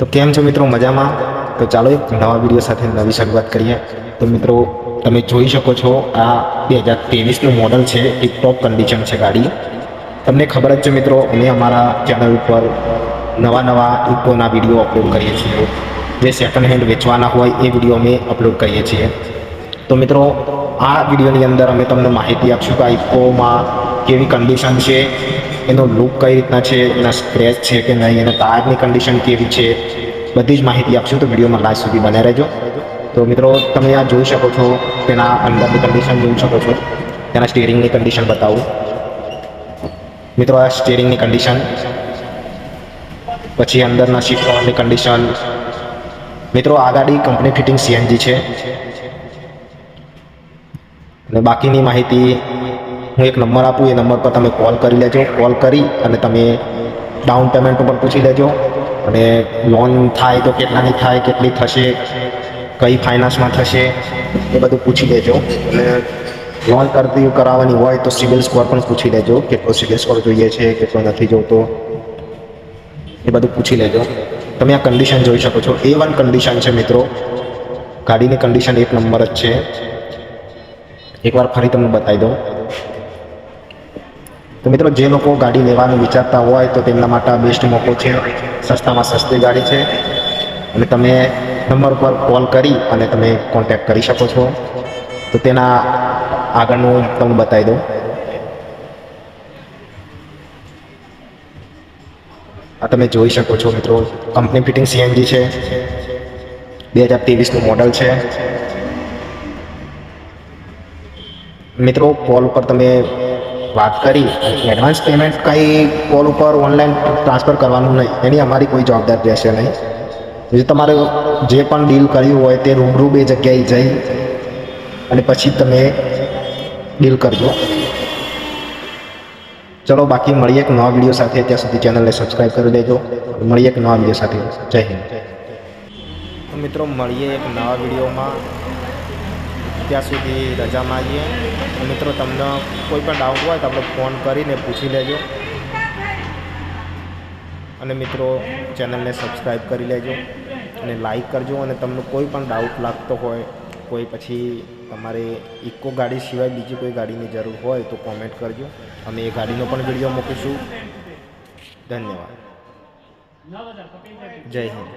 તો કેમ છો મિત્રો? મજામાં? તો ચાલો એક નવા વીડિયો સાથે નવી શરૂઆત કરીએ. તો મિત્રો, તમે જોઈ શકો છો, આ બે હજાર ત્રેવીસનું મોડલ છે. એક ટોપ કન્ડિશન છે ગાડી. તમને ખબર જ છે મિત્રો, અમે અમારા ચેનલ ઉપર નવા નવા ઇકોના વીડિયો અપલોડ કરીએ છીએ. જે સેકન્ડ હેન્ડ વેચવાના હોય, એ વીડિયો અમે અપલોડ કરીએ છીએ. તો મિત્રો, આ વિડીયોની અંદર અમે તમને માહિતી આપશું કે આ ઇકોમાં કેવી કન્ડિશન છે એનો લુક કઈ રીતના છે, એના સ્ક્રેચ છે કે નહીં, એના ટાયરની કન્ડિશન કેવી છે, બધી જ માહિતી આપશું તો વિડીયોમાં લાસ્ટ સુધી બને રહેજો. તો મિત્રો, તમે આ જોઈ શકો છો, તેના અંદરની કન્ડિશન જોઈ શકો છો, તેના સ્ટેરિંગની કન્ડિશન બતાવું. મિત્રો, આ સ્ટેરિંગની કન્ડિશન પછી અંદરના કવરની કન્ડિશન મિત્રો, આ ગાડી કંપની ફિટિંગ સીએનજી છે. અને બાકીની માહિતી હું એક નંબર આપું, એ નંબર પર તમે કોલ કરી લેજો કોલ કરી અને તમે ડાઉન પેમેન્ટ ઉપર પૂછી લેજો. અને લોન થાય તો કેટલાની થાય, કેટલી થશે, કઈ ફાઇનાન્સમાં થશે, એ બધું પૂછી લેજો. અને લોન કરતી કરાવવાની હોય તો સિવિલ સ્કોર પણ પૂછી લેજો, કેટલો સિવિલ સ્કોર જોઈએ છે, કેટલો નથી જોતો, એ બધું પૂછી લેજો. તમે આ કન્ડિશન જોઈ શકો છો. એ વન કન્ડિશન છે મિત્રો. ગાડીની કન્ડિશન એક નંબર જ છે. એકવાર ફરી તમને બતાવી દઉં. તો મિત્રો, જે લોકો ગાડી લેવાનું વિચારતા હોય તો તેમના માટે બેસ્ટ મોકો છે. સસ્તામાં સસ્તી ગાડી છે. અને તમે નંબર પર કોલ કરી અને તમે કોન્ટેક્ટ કરી શકો છો. તો તેના આગળનું તમને બતાવી દઉં. આ તમે જોઈ શકો છો મિત્રો કંપની ફિટિંગ સીએનજી છે. બે હજાર ત્રેવીસનું મોડલ છે. મિત્રો કોલ પર તમે વાત કરી એડવાન્સ પેમેન્ટ કંઈ કોલ ઉપર ઓનલાઈન ટ્રાન્સફર કરવાનું નહીં. એની અમારી કોઈ જવાબદારી રહેશે નહીં. જે તમારે જે પણ ડીલ કર્યું હોય તે રૂબરૂ બે જગ્યાએ જઈ, અને પછી તમે ડીલ કરજો. ચલો, બાકી મળીએ એક નવા વીડિયો સાથે. ત્યાં સુધી ચેનલને સબસ્ક્રાઈબ કરી દેજો. મળીએ એક નવા વીડિયો સાથે. જય હિન્દ. મિત્રો, મળીએ એક નવા વિડીયોમાં ત્યાં સુધી રજા માગીએ. મિત્રો, તમને કોઈ પણ ડાઉટ હોય તો આપણે ફોન કરીને પૂછી લેજો. અને મિત્રો ચેનલને સબસ્ક્રાઈબ કરી લેજો. અને લાઈક કરજો. અને તમને કોઈ પણ ડાઉટ લાગતો હોય, કોઈ પછી તમારે ઇકો ગાડી સિવાય બીજી કોઈ ગાડીની જરૂર હોય તો કોમેન્ટ કરજો. અમે એ ગાડીનો પણ વીડિયો મૂકીશું. ધન્યવાદ. જય હિન્દ.